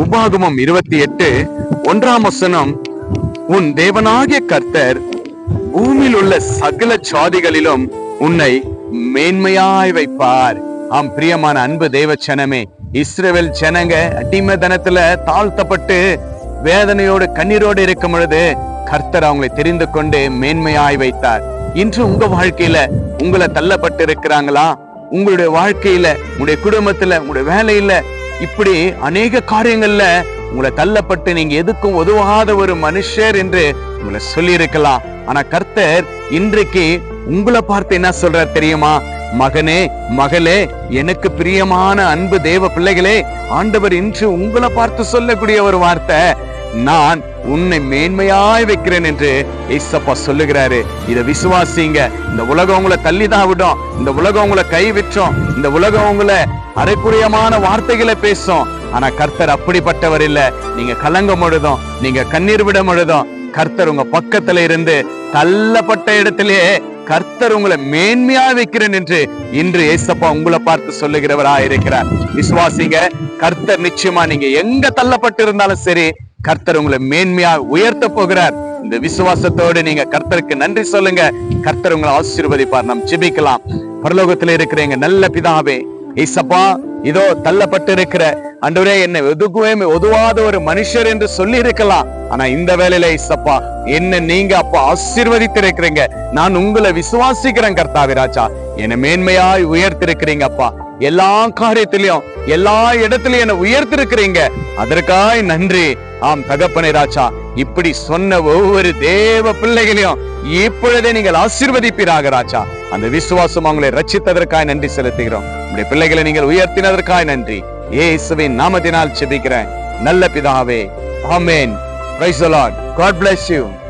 உபாகமம் இருபத்தி எட்டு ஒன்றாம் வசனம். உன் தேவனாகிய கர்த்தர் பூமியில் உள்ள சகல சாதிகளிலும் உன்னை மேன்மையாய் வைப்பார். ஆம் பிரியமான அன்பு தேவ சனமே இஸ்ரவேல் ஜனங்க அடிமைதனத்துல தாழ்த்தப்பட்டு வேதனையோடு கண்ணீரோடு இருக்கும் பொழுது கர்த்தர் அவங்களை தெரிந்து கொண்டு மேன்மையாய் வைத்தார். இன்று உங்க வாழ்க்கையில உங்களை தள்ளப்பட்டு இருக்கிறாங்களா உங்களுடைய வாழ்க்கையில உங்களுடைய குடும்பத்துல உங்களுடைய வேலையில இப்படி அநேக காரியங்கள்ல உங்களை தள்ளப்பட்டு நீங்க எதுக்கும் உதவாத ஒரு மனுஷர் என்று உங்களை சொல்லி இருக்கலாம் ஆனா கர்த்தர் இன்றைக்கு உங்களை பார்த்து என்ன சொல்றார் தெரியுமா? மகனே மகளே எனக்கு பிரியமான அன்பு தேவ பிள்ளைகளே ஆண்டவர் இன்று உங்களை பார்த்து சொல்லக்கூடிய ஒரு வார்த்தை. நான் உன்னை மேன்மையாய் வைக்கிறேன் என்று ஏசப்பா சொல்லுகிறாரு. இத விசுவாசிங்க. இந்த உலகம் உங்களை தள்ளி தான் விடும். இந்த உலகம் உங்களை கைவிற்றும் இந்த உலகம் உங்களை அரைக்குறையமான வார்த்தைகளை பேசும். ஆனா கர்த்தர் அப்படிப்பட்டவர் இல்ல. நீங்க கலங்கம் முழுதும் நீங்க கண்ணீர் விட முழுதும் கர்த்தர் உங்க பக்கத்துல இருந்து தள்ளப்பட்ட இடத்திலே கர்த்தர் உங்களை மேன்மையா வைக்கிறேன் என்று இன்று ஏசப்பா உங்களை பார்த்து சொல்லுகிறவரா இருக்கிறார் விசுவாசிங்க கர்த்தர் நிச்சயமா நீங்க எங்க தள்ளப்பட்டு இருந்தாலும் சரி கர்த்தர் உங்களை மேன்மையா உயர்த்த போகிறார். இந்த விசுவாசத்தோடு நீங்க கர்த்தருக்கு நன்றி சொல்லுங்க. கர்த்தர் உங்களை ஆசீர்வதிப்பார். நாம் ஜிபிக்கலாம். பரலோகத்துல இருக்கிற எங்க நல்ல பிதாவே ஏசப்பா இதோ தள்ளப்பட்டு இருக்கிற அன்றுவரே என்னை ஒதுக்குவே ஒதுவாத ஒரு மனுஷர் என்று சொல்லி இருக்கலாம் ஆனா இந்த வேலையில ஏசப்பா என்ன நீங்க அப்பா ஆசீர்வதித்து இருக்கிறீங்க நான் உங்களை விசுவாசிக்கிறேன் கர்த்தாவி ராஜா. என்னை மேன்மையாய் உயர்த்திருக்கிறீங்க அப்பா. எல்லா காரியத்திலையும் எல்லா இடத்துலயும் என்ன உயர்த்திருக்கிறீங்க. அதற்காய் நன்றி. ஆம் தகப்பனை ராஜா இப்படி சொன்ன ஒவ்வொரு தேவ பிள்ளைகளையும் இப்பொழுதே நீங்கள் ஆசிர்வதிப்பீராக ராஜா. அந்த விசுவாசம் அவங்களை ரட்சித்ததற்காய் நன்றி செலுத்துகிறோம். உங்களுடைய பிள்ளைகளை நீங்கள் உயர்த்தினதற்காய் நன்றி. இயேசுவின் நாமத்தினால் செபிக்கிறேன் நல்ல பிதாவே ஆமேன். Praise the God bless you.